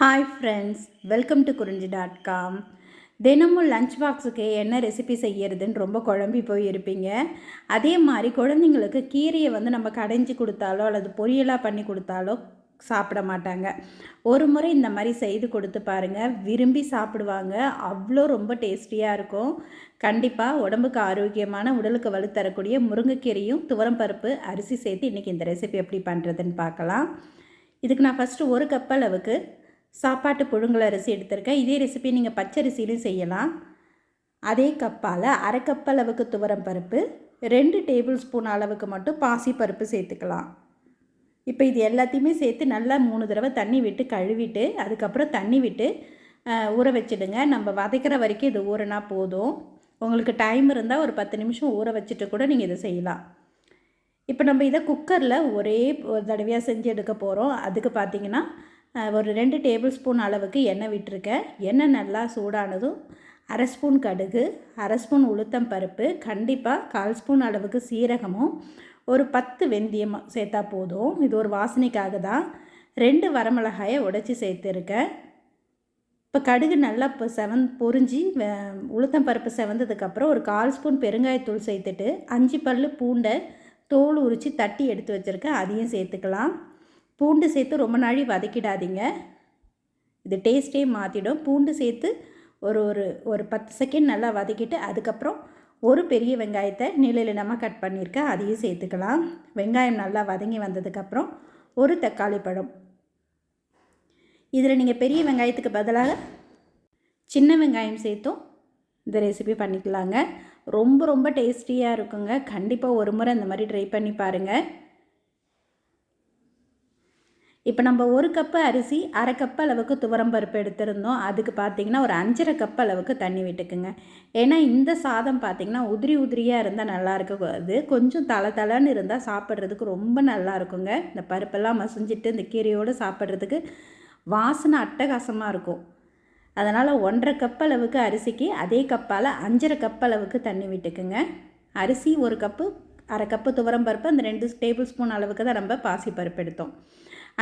Hi friends welcome to Kurinji dot com தினமும் lunch பாக்ஸுக்கு என்ன ரெசிபி செய்யறதுன்னு ரொம்ப குழம்பி போயிருப்பீங்க. அதே மாதிரி குழந்தைங்களுக்கு கீரையை வந்து நம்ம கடைஞ்சி கொடுத்தாலோ அல்லது பொரியலாக பண்ணி கொடுத்தாலோ சாப்பிட மாட்டாங்க. ஒரு முறை இந்த மாதிரி செய்து கொடுத்து பாருங்கள் விரும்பி சாப்பிடுவாங்க. அவ்வளோ ரொம்ப டேஸ்டியாக இருக்கும். கண்டிப்பாக உடம்புக்கு ஆரோக்கியமான உடலுக்கு வலு தரக்கூடிய முருங்கைக்கீரையும் துவரம்பருப்பு அரிசி சேர்த்து இன்றைக்கி இந்த ரெசிபி எப்படி பண்ணுறதுன்னு பார்க்கலாம். இதுக்கு நான் ஃபஸ்ட்டு ஒரு கப் அளவுக்கு சாப்பாட்டு புழுங்கல் அரிசி எடுத்திருக்கேன். இதே ரெசிபி நீங்கள் பச்சரிசியிலும் செய்யலாம். அதே கப்பால் அரை கப் அளவுக்கு துவரம் பருப்பு ரெண்டு டேபிள் ஸ்பூன் அளவுக்கு மட்டும் பாசி பருப்பு சேர்த்துக்கலாம். இப்போ இது எல்லாத்தையுமே சேர்த்து நல்லா மூணு தடவை தண்ணி விட்டு கழுவிட்டு அதுக்கப்புறம் தண்ணி விட்டு ஊற வச்சுடுங்க. நம்ம வதைக்கிற வரைக்கும் இது ஊறினா போதும். உங்களுக்கு டைம் இருந்தால் ஒரு பத்து நிமிஷம் ஊற வச்சுட்டு கூட நீங்கள் இதை செய்யலாம். இப்போ நம்ம இதை குக்கரில் ஒரே ஒரு தடவையாக செஞ்சு எடுக்க போகிறோம் அதுக்கு பார்த்திங்கன்னா ஒரு ரெண்டு டேபிள் ஸ்பூன் அளவுக்கு எண்ணெய் விட்டுருக்கேன் எண்ணெய் நல்லா சூடானதும் அரை ஸ்பூன் கடுகு அரை ஸ்பூன் உளுத்தம் பருப்பு கண்டிப்பாக கால் ஸ்பூன் அளவுக்கு சீரகமும் ஒரு பத்து வெந்தயம் சேர்த்தா போதும். இது ஒரு வாசனைக்காக தான் ரெண்டு வரமிளகாயை உடைச்சி சேர்த்துருக்கேன் இப்போ கடுகு நல்லா இப்போ செவன் பொறிஞ்சி உளுத்தம் பருப்பு செவந்ததுக்கப்புறம் ஒரு கால் ஸ்பூன் பெருங்காயத்தூள் சேர்த்துட்டு அஞ்சு பல் பூண்டை தோல் உரித்து தட்டி எடுத்து வச்சுருக்கேன் அதையும் சேர்த்துக்கலாம். பூண்டு சேர்த்து ரொம்ப நாளி வதக்கிடாதீங்க. இது டேஸ்ட்டே மாற்றிடும் பூண்டு சேர்த்து ஒரு ஒரு ஒரு பத்து செகண்ட் நல்லா வதக்கிட்டு அதுக்கப்புறம் ஒரு பெரிய வெங்காயத்தை நிலையில் நம்ம கட் பண்ணியிருக்கேன் அதையும் சேர்த்துக்கலாம். வெங்காயம் நல்லா வதங்கி வந்ததுக்கப்புறம் ஒரு தக்காளி பழம். இதில் நீங்கள் பெரிய வெங்காயத்துக்கு பதிலாக சின்ன வெங்காயம் சேர்த்தும் இந்த ரெசிபி பண்ணிக்கலாங்க. ரொம்ப ரொம்ப டேஸ்டியாக இருக்குங்க. கண்டிப்பாக ஒரு முறை இந்த மாதிரி ட்ரை பண்ணி பாருங்கள் இப்போ நம்ம ஒரு கப்பு அரிசி அரை கப் அளவுக்கு துவரம் பருப்பு எடுத்திருந்தோம். அதுக்கு பார்த்திங்கன்னா ஒரு அஞ்சரை கப் அளவுக்கு தண்ணி விட்டுக்குங்க. ஏன்னா இந்த சாதம் பார்த்திங்கன்னா உதிரி உதிரியாக இருந்தால் நல்லா அது கொஞ்சம் தலை தலைன்னு இருந்தால் சாப்பிட்றதுக்கு ரொம்ப நல்லா இருக்குங்க. இந்த பருப்பெல்லாம் மசிஞ்சிட்டு இந்த கீரையோடு சாப்பிட்றதுக்கு வாசனை அட்டகாசமாக இருக்கும். அதனால் ஒன்றரை கப் அளவுக்கு அரிசிக்கு அதே கப்பால் அஞ்சரை கப் அளவுக்கு தண்ணி விட்டுக்குங்க. அரிசி ஒரு கப்பு அரை கப்பு துவரம் பருப்பு அந்த ரெண்டு டேபிள் ஸ்பூன் அளவுக்கு தான் நம்ம பாசி பருப்பு எடுத்தோம்.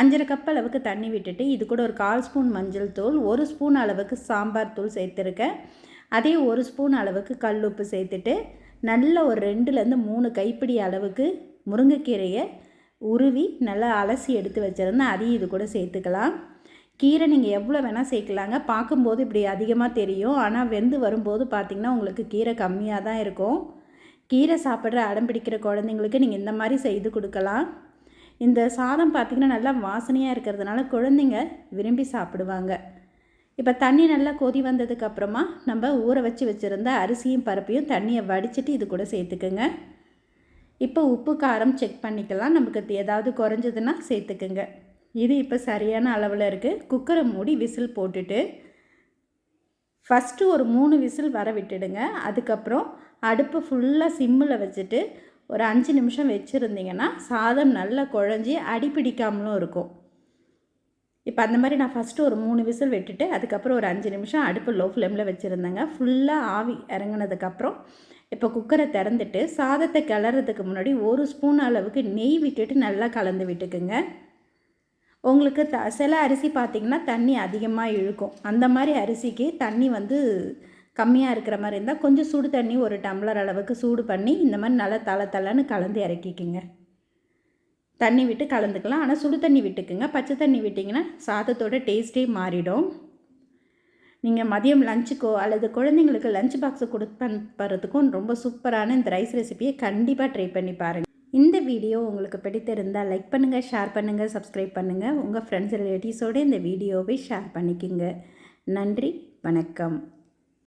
அஞ்சரை கப் அளவுக்கு தண்ணி விட்டுட்டு இது கூட ஒரு கால் ஸ்பூன் மஞ்சள் தூள் ஒரு ஸ்பூன் அளவுக்கு சாம்பார் தூள் சேர்த்துருக்கேன். அதே ஒரு ஸ்பூன் அளவுக்கு கல் உப்பு சேர்த்துட்டு நல்ல ஒரு ரெண்டுலேருந்து மூணு கைப்பிடி அளவுக்கு முருங்கைக்கீரையை உருவி நல்லா அலசி எடுத்து வச்சுருந்தேன். அதையும் இது கூட சேர்த்துக்கலாம். கீரை நீங்கள் எவ்வளோ வேணால் சேர்க்கலாங்க. பார்க்கும்போது இப்படி அதிகமாக தெரியும். ஆனால் வெந்து வரும்போது பார்த்திங்கன்னா உங்களுக்கு கீரை கம்மியாக தான் இருக்கும். கீரை சாப்பிட்ற அடம் பிடிக்கிற குழந்தைங்களுக்கு நீங்கள் இந்த மாதிரி செய்து கொடுக்கலாம். இந்த சாதம் பார்த்திங்கன்னா நல்லா வாசனையாக இருக்கிறதுனால குழந்தைங்க விரும்பி சாப்பிடுவாங்க. இப்போ தண்ணி நல்லா கொதி வந்ததுக்கப்புறமா நம்ம ஊற வச்சு வச்சுருந்த அரிசியும் பருப்பையும் தண்ணியை வடிச்சிட்டு இது கூட சேர்த்துக்குங்க. இப்போ உப்பு காரம் செக் பண்ணிக்கலாம். நமக்கு ஏதாவது குறைஞ்சதுன்னா சேர்த்துக்குங்க. இது இப்போ சரியான அளவில் இருக்குது குக்கரை மூடி விசில் போட்டுட்டு ஃபஸ்ட்டு ஒரு மூணு விசில் வர விட்டுடுங்க. அதுக்கப்புறம் அடுப்பு ஃபுல்லாக சிம்மில் வச்சுட்டு ஒரு அஞ்சு நிமிஷம் வச்சுருந்தீங்கன்னா சாதம் நல்லா குழஞ்சி அடிப்பிடிக்காமலும் இருக்கும். இப்போ அந்த மாதிரி நான் ஃபஸ்ட்டு ஒரு மூணு விசில் விட்டுட்டு அதுக்கப்புறம் ஒரு அஞ்சு நிமிஷம் அடுப்பு லோ ஃப்ளேமில் வச்சுருந்தேங்க. ஃபுல்லாக ஆவி இறங்கினதுக்கப்புறம் இப்போ குக்கரை திறந்துட்டு சாதத்தை கிளறதுக்கு முன்னாடி ஒரு ஸ்பூன் அளவுக்கு நெய் விட்டுட்டு நல்லா கலந்து விட்டுக்குங்க. உங்களுக்கு த சில அரிசி பார்த்திங்கன்னா தண்ணி அதிகமாக இழுக்கும். அந்த மாதிரி அரிசிக்கு தண்ணி வந்து கம்மியாக இருக்கிற மாதிரி இருந்தால் கொஞ்சம் சுடு தண்ணி ஒரு டம்ளர் அளவுக்கு சூடு பண்ணி இந்த மாதிரி நல்லா தலை தலைன்னு கலந்து இறக்கிக்கிங்க. தண்ணி விட்டு கலந்துக்கலாம். ஆனால் சுடு தண்ணி விட்டுக்குங்க. பச்சை தண்ணி விட்டிங்கன்னா சாதத்தோட டேஸ்ட்டே மாறிடும். நீங்கள் மதியம் லஞ்சுக்கோ அல்லது குழந்தைங்களுக்கு லஞ்ச் பாக்ஸை கொடுப்பறதுக்கும் ரொம்ப சூப்பரான இந்த ரைஸ் ரெசிபியை கண்டிப்பாக ட்ரை பண்ணி பாருங்கள் இந்த வீடியோ உங்களுக்கு பிடித்திருந்தால் லைக் பண்ணுங்கள் ஷேர் பண்ணுங்கள் சப்ஸ்கிரைப் பண்ணுங்கள் உங்கள் ஃப்ரெண்ட்ஸ் ரிலேட்டிவ்ஸோடு இந்த வீடியோவை ஷேர் பண்ணிக்கோங்க. நன்றி வணக்கம்.